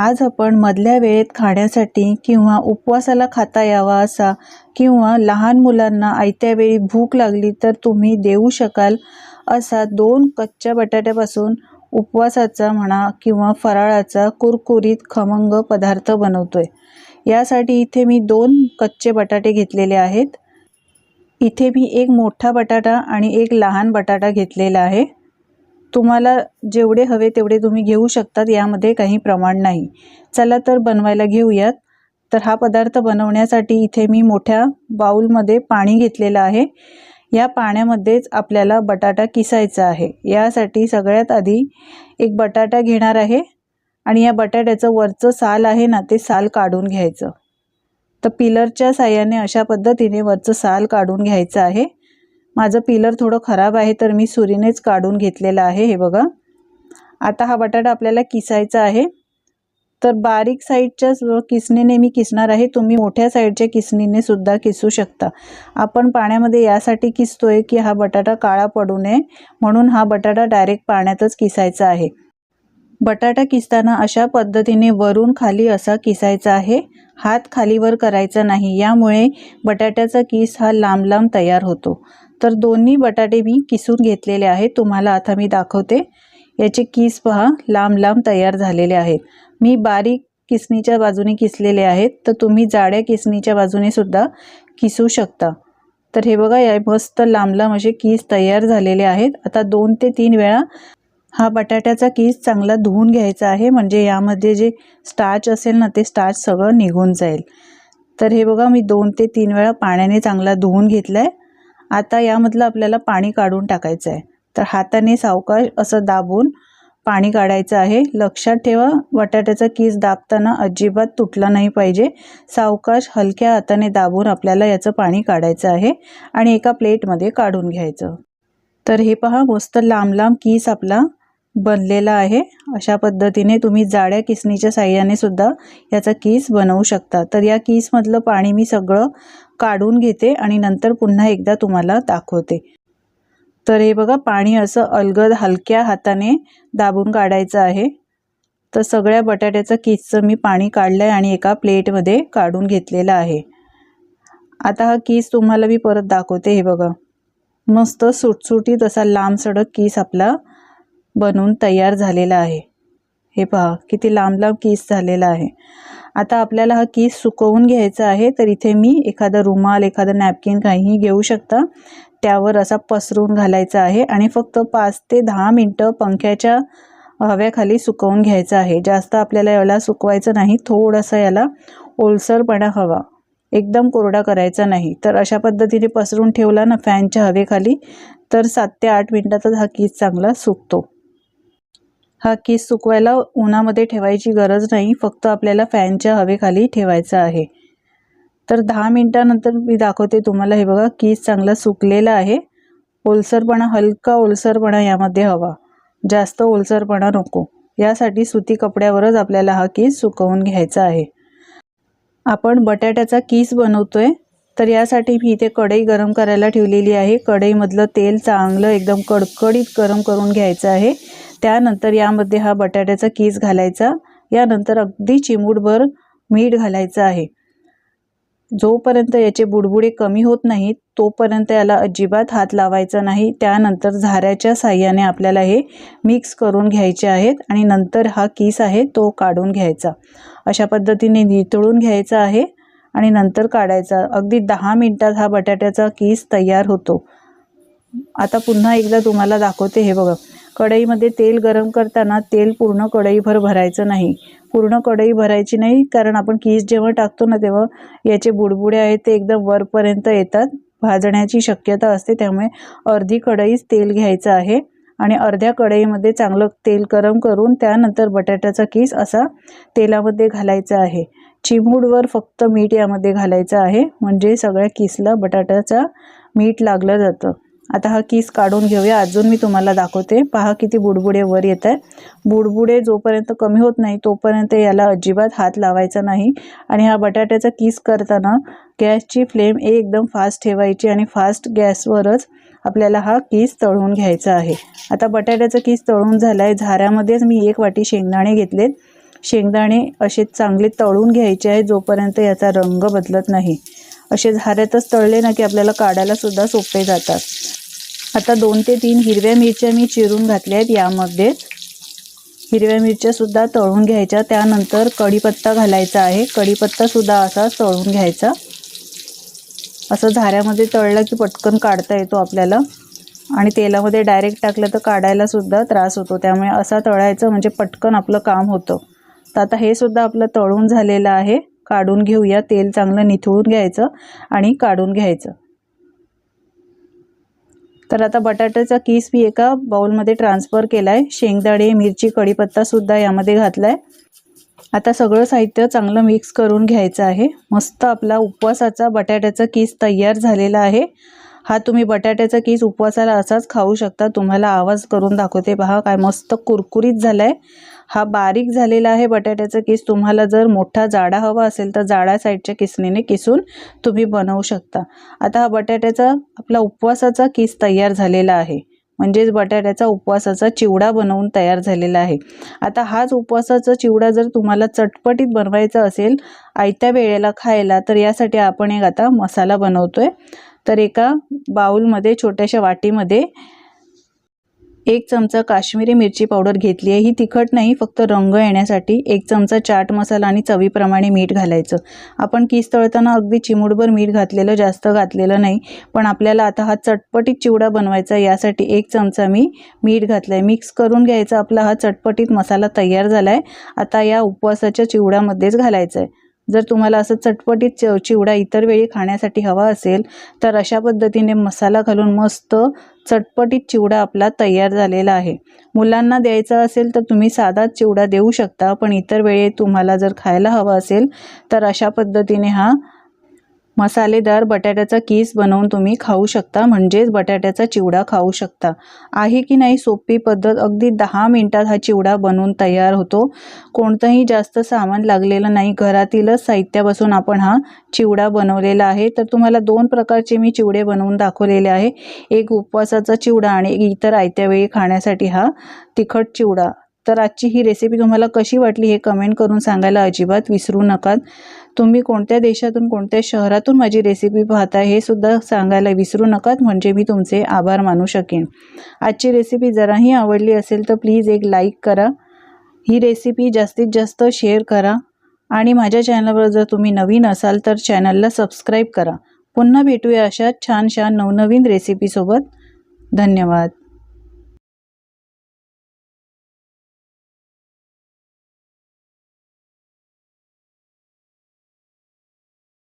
आज आपण मधल्या वेळेत खाण्यासाठी किंवा उपवासाला खाता यावा असा किंवा लहान मुलांना आयत्या वेळी भूक लागली तर तुम्ही देऊ शकाल असा दोन कच्च्या बटाट्यापासून उपवासाचा म्हणा किंवा फराळाचा कुरकुरीत खमंग पदार्थ बनवतोय. यासाठी इथे मी दोन कच्चे बटाटे घेतलेले आहेत. इथे मी एक मोठा बटाटा आणि एक लहान बटाटा घेतलेला आहे. तुम्हाला जेवढे हवे तेवढे तुम्ही घेऊ शकतात यामध्ये काही प्रमाण नाही. चला तर बनवायला घेऊयात. तर हा पदार्थ बनवण्यासाठी इथे मी मोठ्या बाऊलमध्ये पाणी घेतलेलं आहे. या पाण्यामध्येच आपल्याला बटाटा किसायचा आहे. यासाठी सगळ्यात आधी एक बटाटा घेणार आहे आणि या बटाट्याचं वरचं साल आहे ना ते साल काढून घ्यायचं. तर पिलरच्या साह्याने अशा पद्धतीने वरचं साल काढून घ्यायचं आहे. माझं पिलर थोडं खराब आहे तर मी सुरीनेच काढून घेतलेलं आहे हे बघा. आता हा बटाटा आपल्याला किसायचा आहे. तर बारीक साईडच्या किसणीने मी किसणार आहे. तुम्ही मोठ्या साईडच्या किसणीने सुद्धा किसू शकता. आपण पाण्यामध्ये यासाठी किसतोय की हा बटाटा काळा पडू नये म्हणून हा बटाटा डायरेक्ट पाण्यातच किसायचा आहे. बटाटा किसताना अशा पद्धतीने वरून खाली असा किसायचा आहे. हात खालीवर करायचा नाही. यामुळे बटाट्याचा किस हा लांब लांब तयार होतो. तर दोन्ही बटाटे मी किसून घेतलेले आहेत. तुम्हाला आता मी दाखवते. याचे किस पहा लांब लांब तयार झालेले आहेत. मी बारीक किसणीच्या बाजूने किसलेले आहेत. तर तुम्ही जाड्या किसणीच्या बाजूने सुद्धा किसू शकता. तर हे बघा या मस्त लांब लांब असे कीस तयार झालेले आहेत. आता दोन ते तीन वेळा हा बटाट्याचा कीस चांगला धुवून घ्यायचा आहे. म्हणजे यामध्ये जे स्टार्च असेल ना ते स्टार्च सगळं निघून जाईल. तर हे बघा मी दोन ते तीन वेळा पाण्याने चांगला धुवून घेतला आहे आता यामधलं आपल्याला पाणी काढून टाकायचं आहे तर हाताने सावकाश असं दाबून पाणी काढायचं आहे. लक्षात ठेवा बटाट्याचा कीस दाबताना अजिबात तुटला नाही पाहिजे. सावकाश हलक्या हाताने दाबून आपल्याला याचं पाणी काढायचं आहे आणि एका प्लेटमध्ये काढून घ्यायचं. तर हे पहा मस्त लांब लांब कीस आपला बनलेला आहे. अशा पद्धतीने तुम्ही जाड्या किसणीच्या साह्याने सुद्धा याचा कीस बनवू शकता. तर या कीसमधलं पाणी मी सगळं काढून घेते आणि नंतर पुन्हा एकदा तुम्हाला दाखवते. तर हे बघा पाणी असं अलगद हलक्या हाताने दाबून काढायचं आहे. तर सगळ्या बटाट्याचं किसचं मी पाणी काढलं आहे आणि एका प्लेटमध्ये काढून घेतलेलं आहे. आता हा किस तुम्हाला मी परत दाखवते हे बघा. मस्त सुटसुटीत असा लांब सडक किस आपला बनवून तयार झालेला आहे. हे पहा किती लांब लांब कीस झालेला आहे. आता आपल्याला हा कीस सुकवून घ्यायचा आहे तर इथे मी एखादा रुमाल एखादा नॅपकिन काहीही घेऊ शकता. त्यावर असा पसरून घालायचा आहे आणि फक्त पाच ते दहा मिनटं पंख्याच्या हव्याखाली सुकवून घ्यायचं आहे. जास्त आपल्याला याला सुकवायचं नाही थोडंसं याला ओलसरपणा हवा. एकदम कोरडा करायचा नाही. तर अशा पद्धतीने पसरून ठेवला ना फॅनच्या हवेखाली तर सात ते आठ मिनटातच हा कीस चांगला सुकतो. हा केस सुकवायला उन्हामध्ये ठेवायची गरज नाही फक्त आपल्याला फॅनच्या हवेखाली ठेवायचं आहे. तर दहा मिनटानंतर मी दाखवते तुम्हाला हे बघा केस चांगला सुकलेला आहे. ओलसरपणा हलका ओलसरपणा यामध्ये हवा. जास्त ओलसरपणा नको. यासाठी सुती कपड्यावरच आपल्याला हा केस सुकवून घ्यायचा आहे. आपण बटाट्याचा कीस बनवतोय. तर यासाठी मी इथे कढई गरम करायला ठेवलेली आहे. कढईमधलं तेल चांगलं एकदम कडकडीत गरम करून घ्यायचं आहे. त्यानंतर यामध्ये हा बटाट्याचा कीस घालायचा. यानंतर अगदी चिमूटभर मीठ घालायचं आहे. जोपर्यंत याचे बुडबुडे कमी होत नाहीत तोपर्यंत याला अजिबात हात लावायचा नाही. त्यानंतर झाऱ्याच्या साह्याने आपल्याला हे मिक्स करून घ्यायचे आहेत आणि नंतर हा कीस आहे तो काढून घ्यायचा. अशा पद्धतीने नितळून घ्यायचा आहे. आणि नंतर काढायचा. अगदी दहा मिनटात हा बटाट्याचा कीस तयार होतो. आता पुन्हा एकदा तुम्हाला दाखवते हे बघा. कढईमध्ये तेल गरम करताना तेल पूर्ण कढईभर भरायचं नाही. पूर्ण कढई भरायची नाही कारण आपण कीस जेव्हा टाकतो ना तेव्हा याचे बुडबुडे आहेत ते एकदम वरपर्यंत येतात. भाजण्याची शक्यता असते त्यामुळे अर्धी कढईच तेल घ्यायचं आहे. आणि अर्ध्या कढईमध्ये चांगलं तेल गरम करून त्यानंतर बटाट्याचा कीस असा तेलामध्ये घालायचा आहे. चिमूडवर फक्त मीठ यामध्ये घालायचं आहे. म्हणजे सगळ्या किसला बटाट्याचा मीठ लागलं जातं. आता हा किस काढून घेऊया. अजून मी तुम्हाला दाखवते. पहा किती बुडबुडे वर येत आहे बुडबुडे जोपर्यंत कमी होत नाही तोपर्यंत याला अजिबात हात लावायचा नाही. आणि हा बटाट्याचा किस करताना गॅसची फ्लेम एकदम फास्ट ठेवायची आणि फास्ट गॅसवरच आपल्याला हा किस तळून घ्यायचा आहे. आता बटाट्याचा किस तळून झाला आहे झाऱ्यामध्येच मी एक वाटी शेंगदाणे घेतलेत. शेंगदाणे असे चांगले तळून घ्यायचे आहे जोपर्यंत याचा रंग बदलत नाही. असे झाऱ्यातच तळले ना की आपल्याला काढायला सुद्धा सोपे जातात. आता दोन ते तीन हिरव्या मिरच्या मी चिरून घातल्या आहेत यामध्ये. हिरव्या मिरच्या सुद्धा तळून घ्यायच्या. त्यानंतर कढीपत्ता घालायचा आहे. कढीपत्ता सुद्धा असा तळून घ्यायचा. असं झाऱ्यामध्ये तळलं की पटकन काढता येतो आपल्याला. आणि तेलामध्ये डायरेक्ट टाकलं तर काढायला सुद्धा त्रास होतो. त्यामुळे असा तळायचं म्हणजे पटकन आपलं काम होतं. तर आता हे सुद्धा आपलं तळून झालेलं आहे. काढून घेऊया. तेल चांगलं निथळून घ्यायचं आणि काढून घ्यायचं. तर आता बटाट्याचा किस मी एका बाउलमध्ये ट्रान्सफर केला आहे शेंगदाणे मिरची कढीपत्तासुद्धा यामध्ये घातला आहे आता सगळं साहित्य चांगलं मिक्स करून घ्यायचं आहे. मस्त आपला उपवासाचा बटाट्याचा किस तयार झालेला आहे. हा तुम्ही बटाट्याचा किस उपवासाला असाच खाऊ शकता. तुम्हाला आवाज करून दाखवते. पहा काय मस्त कुरकुरीत झाला आहे हा बारीक झालेला आहे बटाट्याचा किस. तुम्हाला जर मोठा जाडा हवा असेल तर जाडा साईडच्या किसणीने किसून तुम्ही बनवू शकता. आता हा बटाट्याचा आपला उपवासाचा किस तयार झालेला आहे. म्हणजेच बटाट्याचा उपवासाचा चिवडा बनवून तयार झालेला आहे. आता हाच उपवासाचा चिवडा जर तुम्हाला चटपटीत बनवायचा असेल आयत्या वेळेला खायला तर यासाठी आपण एक आता मसाला बनवतोय. तर एका बाऊलमध्ये छोट्याशा वाटीमध्ये एक चमचा काश्मीरी मिरची पावडर घेतली आहे. ही तिखट नाही फक्त रंग येण्यासाठी एक चमचा चाट मसाला आणि चवीप्रमाणे मीठ घालायचं. आपण किस तळताना अगदी चिमूटभर मीठ घातलेलं जास्त घातलेलं नाही पण आपल्याला आता हा चटपटीत चिवडा बनवायचा यासाठी एक चमचा मी मीठ घातलं आहे मिक्स करून घ्यायचा आपला हा चटपटीत मसाला तयार झाला आहे आता या उपवासाच्या चिवड्यामध्येच घालायचा आहे जर तुम्हाला असं चटपटीत च चिवडा इतर वेळी खाण्यासाठी हवा असेल तर अशा पद्धतीने मसाला घालून मस्त चटपटीत चिवडा आपला तयार झालेला आहे. मुलांना द्यायचा असेल तर तुम्ही साधाच चिवडा देऊ शकता पण इतर वेळी तुम्हाला जर खायला हवा असेल तर अशा पद्धतीने हा मसालेदार बटाट्याचा कीस बनवून तुम्ही खाऊ शकता म्हणजेच बटाट्याचा चिवडा खाऊ शकता. आहे की नाही सोपी पद्धत? अगदी दहा मिनटात हा चिवडा बनवून तयार होतो. कोणतंही जास्त सामान लागलेलं नाही. घरातीलच साहित्यापासून आपण हा चिवडा बनवलेला आहे. तर तुम्हाला दोन प्रकारचे मी चिवडे बनवून दाखवलेले आहे. एक उपवासाचा चिवडा आणि इतर आयत्यावेळी खाण्यासाठी हा तिखट चिवडा. तर आजची ही रेसिपी तुम्हाला कशी वाटली हे कमेंट करून सांगायला अजिबात विसरू नका. तुम्ही कोणत्या देशातून कोणत्या शहरातून माझी रेसिपी पाहता हे सुद्धा सांगायला विसरू नकात म्हणजे मी तुमचे आभार मानू शकेन. आजची रेसिपी जराही आवडली असेल तर प्लीज एक लाईक करा. ही रेसिपी जास्तीत जास्त शेअर करा. आणि माझ्या चॅनलवर जर तुम्ही नवीन असाल तर चॅनलला सबस्क्राईब करा. पुन्हा भेटूया अशा छान छान नवनवीन रेसिपीसोबत धन्यवाद.